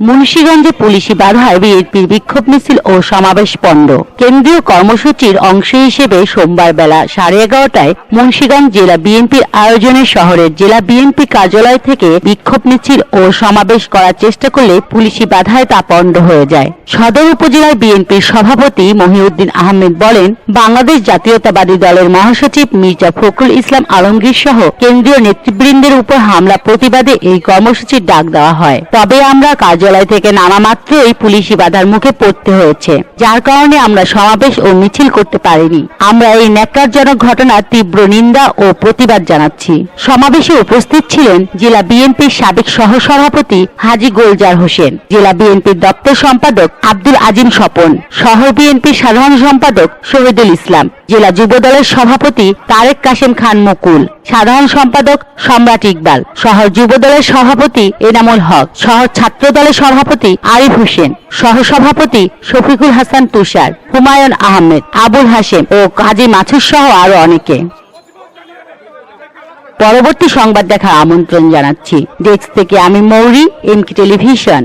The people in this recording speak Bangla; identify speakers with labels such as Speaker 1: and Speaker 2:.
Speaker 1: মুন্সিগঞ্জে পুলিশি বাধায় বিএনপির বিক্ষোভ মিছিল ও সমাবেশ পণ্ড। কেন্দ্রীয় কর্মসূচির অংশ হিসেবে সোমবার বেলা সাড়ে এগারোটায় মুন্সিগঞ্জ জেলা বিএনপির আয়োজনে শহরের জেলা বিএনপি কার্যালয় থেকে বিক্ষোভ মিছিল ও সমাবেশ করার চেষ্টা করলে পুলিশি বাধায় তা পণ্ড হয়ে যায়। সদর উপজেলার বিএনপির সভাপতি মহিউদ্দিন আহমেদ বলেন, বাংলাদেশ জাতীয়তাবাদী দলের মহাসচিব মির্জা ফখরুল ইসলাম আলমগীর সহ কেন্দ্রীয় নেতৃবৃন্দের উপর হামলা প্রতিবাদে এই কর্মসূচির ডাক দেওয়া হয়। তবে আমরা কার্যালয় থেকে নামা মাত্রই পুলিশি বাধার মুখে পড়তে হয়েছে। যার কারণে আমরা সমাবেশ ও মিছিল করতে পারিনি। আমরা এই ন্যাক্কারজনক ঘটনার তীব্র নিন্দা ও প্রতিবাদ জানাচ্ছি। সমাবেশে উপস্থিত ছিলেন জেলা বিএনপির সাবেক সহসভাপতি হাজি গোলজার হোসেন, জেলা বিএনপির দপ্তর সম্পাদক আব্দুল আজিম স্বপন, শহর বিএনপির সাধারণ সম্পাদক শহীদুল ইসলাম, জেলা যুব দলের সভাপতি তারেক কাশেম খান মুকুল, সাধারণ সম্পাদক সম্রাট ইকবাল, শহর যুব দলের সভাপতি এনামুল হক, শহর ছাত্র দলের সভাপতি আরিফ হোসেন, সহসভাপতি শফিকুল হাসান তুষার, হুমায়ুন আহমেদ, আবুল হাসেম ও কাজী মাছুর সহ আরও অনেকে। পরবর্তী সংবাদ দেখার আমন্ত্রণ জানাচ্ছি। ডেস্ক থেকে আমি মৌরি, এমকি টেলিভিশন।